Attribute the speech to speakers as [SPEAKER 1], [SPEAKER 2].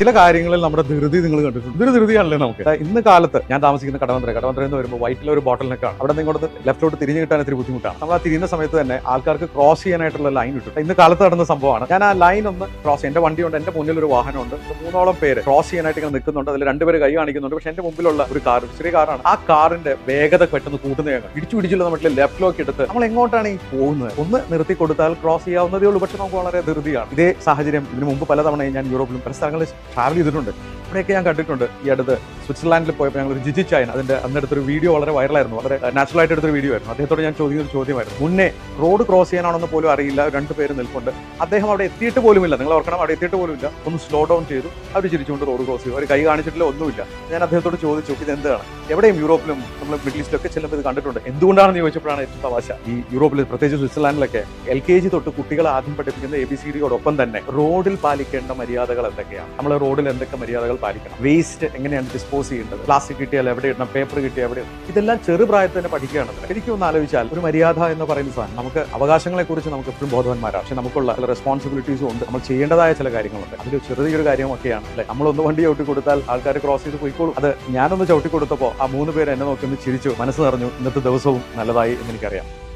[SPEAKER 1] ചില കാര്യങ്ങളിൽ നമ്മുടെ ധൃതി നിങ്ങൾ കണ്ടിട്ടുണ്ട്. ഇതൊരു ധൃതിയാണല്ലേ നമുക്ക്? ഇന്ന് കാലത്ത് ഞാൻ താമസിക്കുന്ന കടവന്തര കടവന്തര എന്ന് വരുമ്പോൾ വൈറ്റിലെ ഒരു ബോട്ടിൽ നെക്കാണ് അവിടെ നിന്ന് ഇങ്ങോട്ട് ലെഫ്റ്റോട്ട് തിരിഞ്ഞു കിട്ടാൻ ഇത്തിരി ബുദ്ധിമുട്ടാണ്. നമ്മൾ ആ തിരിയുന്ന സമയത്ത് തന്നെ ആൾക്കാർക്ക് ക്രോസ് ചെയ്യാനായിട്ടുള്ള ലൈൻ കിട്ടും ഇന്ന് കാലത്ത് നടന്ന സംഭവമാണ്. ഞാൻ ആ ലൈൻ ഒന്ന് ക്രോസ് എന്റെ വണ്ടിയുണ്ട് എന്റെ മുന്നിൽ ഒരു വാഹനമുണ്ട് മൂന്നോളം പേര് ക്രോസ് ചെയ്യാനായിട്ട് ഇങ്ങനെ നിൽക്കുന്നുണ്ട്. അതിൽ രണ്ടുപേര് കൈ കാണിക്കുന്നുണ്ട്. പക്ഷെ എന്റെ മുമ്പിലുള്ള ഒരു കാർ ചെറിയ കാറാണ് ആ കാറിന്റെ വേഗത പെട്ടെന്ന് കൂട്ടുന്നതാണ് ഇടിച്ചു പിടിച്ചുള്ള നമ്മുടെ ലെഫ്റ്റിലോക്ക് എടുത്ത് നമ്മൾ എങ്ങോട്ടാണ് ഈ പോകുന്നത്? ഒന്ന് നിർത്തി കൊടുത്താൽ ക്രോസ് ചെയ്യാവുന്നതേ ഉള്ളൂ. പക്ഷെ നമുക്ക് വളരെ ധൃതിയാണ്. ഇതേ സാഹചര്യം ഇതിനു മുമ്പ് തവണയും ഞാൻ യൂറോപ്പിലും പല സ്ഥലങ്ങളിൽ ട്രാവൽ ചെയ്തിട്ടുണ്ട്. അവിടെയൊക്കെ ഞാൻ കണ്ടിട്ടുണ്ട് ഈ അടുത്ത് സ്വിറ്റ്സർലാൻഡിൽ പോയപ്പോൾ ഞങ്ങൾ ജിജി ചൈൻ അതിന്റെ അന്നെടുത്തൊരു വീഡിയോ വളരെ വൈറലായിരുന്നു വളരെ നാച്ചുറൽ ആയിട്ട് എടുത്തൊരു വീഡിയോ ആയിരുന്നു. അദ്ദേഹത്തോട് ഞാൻ ചോദിക്കുന്ന ഒരു ചോദ്യമായിരുന്നു. മുന്നേ റോഡ് ക്രോസ് ചെയ്യാനാണെന്ന് പോലും അറിയില്ല. രണ്ട് പേര് നിൽപ്പുണ്ട്. അദ്ദേഹം അവിടെ എത്തിയിട്ട് പോലുമില്ല. നിങ്ങൾ ഓർക്കണം അവിടെ എത്തിയിട്ട് പോലുമില്ല. ഒന്ന് സ്ലോ ഡൗൺ ചെയ്തു. അവർ ചിരിച്ചുകൊണ്ട് റോഡ് ക്രോസ് ചെയ്തു. അവർ കൈ കാണിച്ചിട്ടില്ല ഒന്നുമില്ല. ഞാൻ അദ്ദേഹത്തോട് ചോദിച്ചു ഇത് എന്താണ്? എവിടെയും യൂറോപ്പിലും നമ്മൾ മിഡിൽ ഈസ്റ്റിലൊക്കെ ചെല്ലുമ്പോൾ ഇത് കണ്ടിട്ടുണ്ട്. എന്തുകൊണ്ടാണെന്ന് ചോദിച്ചപ്പോഴാണ് ഏറ്റവും തമാശ. ഈ യൂറോപ്പിൽ പ്രത്യേകിച്ച് സ്വിറ്റ്സർലാൻഡിലൊക്കെ എൽ കെ ജി തൊട്ട് കുട്ടികളെ ആദ്യം പഠിപ്പിക്കുന്ന എ ബി സി ഡിയോടൊപ്പം തന്നെ റോഡിൽ പാലിക്കേണ്ട മര്യാദകൾ എന്തൊക്കെയാണ്? നമ്മൾ റോഡിൽ എന്തൊക്കെ മര്യാദകൾ പാലിക്കണം? വേസ്റ്റ് എങ്ങനെയാണ് ഡിസ്പോസ് ചെയ്യേണ്ടത്. പ്ലാസ്റ്റിക് കിട്ടിയാൽ എവിടെ ഇടണം? പേപ്പർ കിട്ടിയാൽ എവിടെ ഇതെല്ലാം ചെറുപ്രായത്തിൽ തന്നെ പഠിക്കുകയാണ് എനിക്ക് ഒന്ന് ആലോചിച്ചാൽ ഒരു മര്യാദ എന്ന് പറയുന്ന സാധനം നമുക്ക് അവകാശങ്ങളെ കുറിച്ച് നമുക്ക് എപ്പോഴും ബോധവാന്മാരാണ്. പക്ഷെ നമുക്കുള്ള ചില റെസ്പോൺസിബിലിറ്റീസും ഉണ്ട്. നമ്മൾ ചെയ്യേണ്ടതായ ചില കാര്യങ്ങളുണ്ട്. അതിൽ ചെറിയൊരു കാര്യമൊക്കെയാണ് അല്ലെ? നമ്മളൊന്ന് വണ്ടി ചവിട്ടി കൊടുത്താൽ ആൾക്കാർ ക്രോസ് ചെയ്ത് പോയിക്കോളും. അത് ഞാനൊന്ന് ചവിട്ടി കൊടുത്തപ്പോൾ ആ മൂന്ന് പേര് എന്നെ നോക്കി ഒന്ന് ചിരിച്ചു. മനസ്സ് നിറഞ്ഞു. ഇന്നത്തെ ദിവസവും നല്ലതായി എന്ന് എനിക്കറിയാം.